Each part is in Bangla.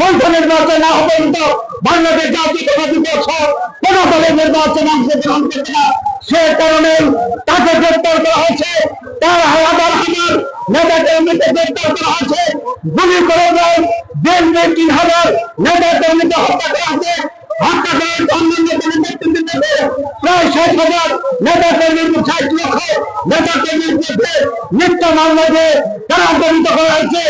বৈধ নির্বাচন না কিন্তু বাংলাদেশ জাতীয়তাবাদী পক্ষ কোন দলের নির্বাচন অংশগ্রহণ করবে না। সে কারণে তাকে গ্রেপ্তার করা হয়েছে। তার হাজার হাজার নেতা কর্মীকে গ্রেপ্তার করা হয়েছে। গুলি করে দেয়। বিএনপি তিন হাজার নেতা কর্মীকে হত্যা করা হয়েছে। হত্যা করে অন্যান্য কোনো নেতৃত্বে প্রায় ষাট হাজার নেতা কর্মীর ষাট লক্ষ নেতা মধ্যে মিথ্যা মামলা দিয়ে তারা অন্তরিত করা হয়েছে,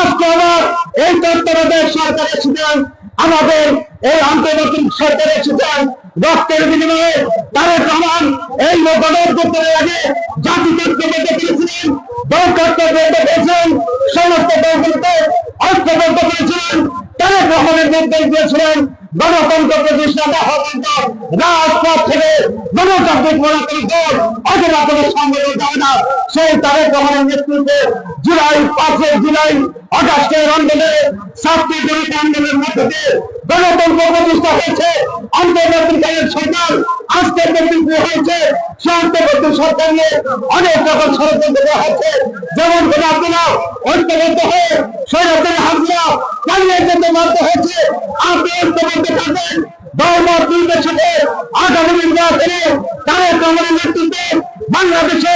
আজকে আবার এই তত্ত্বাবধায়ক সরকারের সুতরাং আমাদের এই আন্তর্জাতিক সরকারের সুতরাং রক্তের বিনিময়ে এই সমস্ত দলগুলোকে ঐক্যবদ্ধ করেছিলেন তারেক রহমানের নির্দেশ দিয়েছিলেন গণতন্ত্র প্রতিষ্ঠা না হওয়া রাজপথ থেকে গণতান্ত্রিক গণতান্ত্রিক দল অথবা কোনো সংগঠন যাবে না। সেই তারেক রহমানের নেতৃত্বে জুলাই, পাঁচই জুলাই আগস্টের আন্দোলনে ছাত্রী জনতা আন্দোলনের মধ্যে দিয়ে গণতন্ত্র প্রতিষ্ঠা হয়েছে। অন্তর্বর্তীকালীন সরকার আজকের নেতৃত্ব হয়েছে। সে অন্তর্বর্তী সরকার নিয়ে অনেক রকম ষড়যন্ত্র করা হচ্ছে যেমন করে আপনারা ঐক্যবদ্ধ হয়ে সৈরাতের হামলা চালিয়ে যেতে বাধ্য হয়েছে। আপনি ঐক্যবদ্ধ থাকবেন। বহুমত নির্বাচনে আগামী নির্বাচনে তারেক রহমানের নেতৃত্বে বাংলাদেশে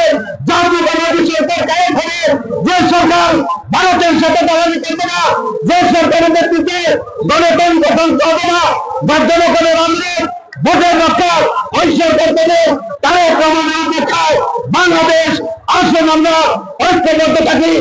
জাতীয় বাংলাদেশের সরকার হবে। যে সরকার ভারতের সাথে দালালি করবে না, যে সরকারের নেতৃত্বে গণতন্ত্র গঠন করবে না, বা জনগণের আন্দোলন, ভোটের রক্ষা ওই সরকার করে তারেক রহমানের অপেক্ষায় বাংলাদেশ, আসুন আমরা ঐক্যবদ্ধ থাকি।